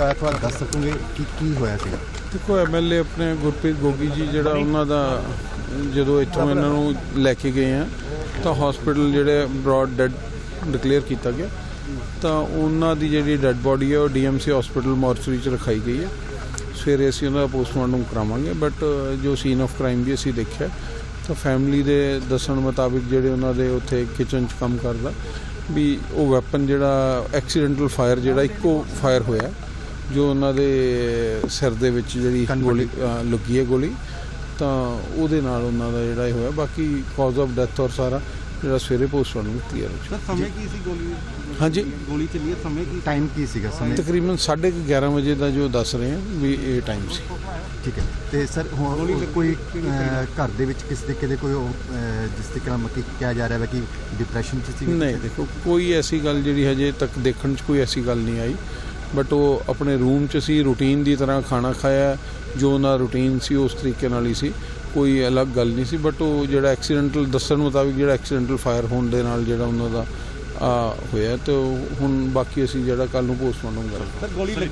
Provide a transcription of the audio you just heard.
ਕੀ ਹੋਇਆ? ਥੋੜਾ ਦੱਸ ਸਕੋਗੇ ਕਿ ਕੀ ਹੋਇਆ ਸੀਗਾ? ਦੇਖੋ ਐਮਐਲਏ ਆਪਣੇ ਗੁਰਪ੍ਰੀਤ ਗੋਗੀ ਜੀ, ਜਿਹੜਾ ਉਹਨਾਂ ਦਾ ਜਦੋਂ ਇੱਥੋਂ ਇਹਨਾਂ ਨੂੰ ਲੈ ਕੇ ਗਏ ਆ, ਤਾਂ ਹਸਪੀਟਲ ਜਿਹੜੇ ਬ੍ਰੌਡ ਡੈਡ ਡਿਕਲੇਅਰ ਕੀਤਾ ਗਿਆ। ਤਾਂ ਉਹਨਾਂ ਦੀ ਜਿਹੜੀ ਡੈੱਡ ਬੋਡੀ ਹੈ ਉਹ ਡੀਐਮਸੀ ਹਸਪੀਟਲ ਮੋਰਚਰੀ ਚ ਰਖਾਈ ਗਈ ਹੈ ਸਵੇਰੇ ਅਸੀਂ ਉਹਨਾਂ ਦਾ ਪੋਸਟਮਾਰਟਮ ਕਰਾਵਾਂਗੇ ਬਟ ਜੋ ਸੀਨ ਆਫ ਕ੍ਰਾਈਮ ਵੀ ਅਸੀਂ ਦੇਖਿਆ, ਤਾਂ ਫੈਮਿਲੀ ਦੇ ਦੱਸਣ ਮੁਤਾਬਿਕ ਜਿਹੜੇ ਉਹਨਾਂ ਦੇ ਉੱਥੇ ਕਿਚਨ 'ਚ ਕੰਮ ਕਰਦਾ, ਵੀ ਉਹ ਵੈਪਨ ਜਿਹੜਾ ਐਕਸੀਡੈਂਟਲ ਫਾਇਰ ਜਿਹੜਾ, ਇੱਕੋ ਫਾਇਰ ਹੋਇਆ। ਜੋ ਉਹਨਾਂ ਦੇ ਸਿਰ ਦੇ ਵਿੱਚ ਜਿਹੜੀ ਗੋਲੀ ਲੱਗੀ ਹੈ ਗੋਲੀ ਤਾਂ ਉਹਦੇ ਨਾਲ ਉਹਨਾਂ ਦਾ ਜਿਹੜਾ ਇਹ ਹੋਇਆ। ਬਾਕੀ ਕਾਜ਼ ਆਫ ਡੈਥ ਔਰ ਸਾਰਾ ਜਿਹੜਾ ਸਵੇਰੇ ਪੋਸਟਮਾਰਟਮ ਕਲੀਅਰ ਹੋ। ਸਰ ਸਮੇਂ ਕੀ ਸੀ ਗੋਲੀ? ਹਾਂਜੀ। ਗੋਲੀ ਚੱਲੀ ਹੈ ਸਮੇਂ ਕੀ ਟਾਈਮ ਕੀ ਸੀਗਾ ਸਮੇਂ? ਤਕਰੀਬਨ 11:30 ਵਜੇ ਦਾ ਜੋ ਦੱਸ ਰਹੇ ਹਾਂ ਵੀ ਇਹ ਟਾਈਮ ਸੀ। ਠੀਕ ਹੈ। ਤੇ ਸਰ ਹੁਣ ਕੋਈ ਘਰ ਦੇ ਵਿੱਚ ਕਿਸ ਤਰੀਕੇ ਦੇ ਕੋਈ ਜਿਸ ਤਰੀਕੇ ਨਾਲ ਮੱਕੀ ਕਿਹਾ ਜਾ ਰਿਹਾ ਹੈ ਕਿ ਡਿਪਰੈਸ਼ਨ ਚ ਸੀ ਨਹੀਂ ਦੇਖੋ ਕੋਈ ਐਸੀ ਗੱਲ ਜਿਹੜੀ ਹਜੇ ਤੱਕ ਦੇਖਣ 'ਚ ਕੋਈ ਐਸੀ ਗੱਲ ਨਹੀਂ ਆਈ। ਬਟ ਉਹ ਆਪਣੇ ਰੂਮ 'ਚ ਸੀ ਰੂਟੀਨ ਦੀ ਤਰ੍ਹਾਂ ਖਾਣਾ ਖਾਇਆ ਜੋ ਉਹਨਾਂ ਰੂਟੀਨ ਸੀ ਉਸ ਤਰੀਕੇ ਨਾਲ ਹੀ ਸੀ। ਕੋਈ ਅਲੱਗ ਗੱਲ ਨਹੀਂ ਸੀ ਬਟ ਉਹ ਜਿਹੜਾ ਐਕਸੀਡੈਂਟਲ ਦੱਸਣ ਮੁਤਾਬਿਕ ਜਿਹੜਾ ਐਕਸੀਡੈਂਟਲ ਫਾਇਰ ਹੋਣ ਦੇ ਨਾਲ ਜਿਹੜਾ ਉਹਨਾਂ ਦਾ ਆ ਹੋਇਆ ਤੇ ਉਹ ਹੁਣ ਬਾਕੀ ਅਸੀਂ ਜਿਹੜਾ ਕੱਲ ਨੂੰ ਪੋਸਟਮਾਰਟਮ ਕਰਾਂਗੇ। ਸਰ ਗੋਲੀ ਲੱਗੀ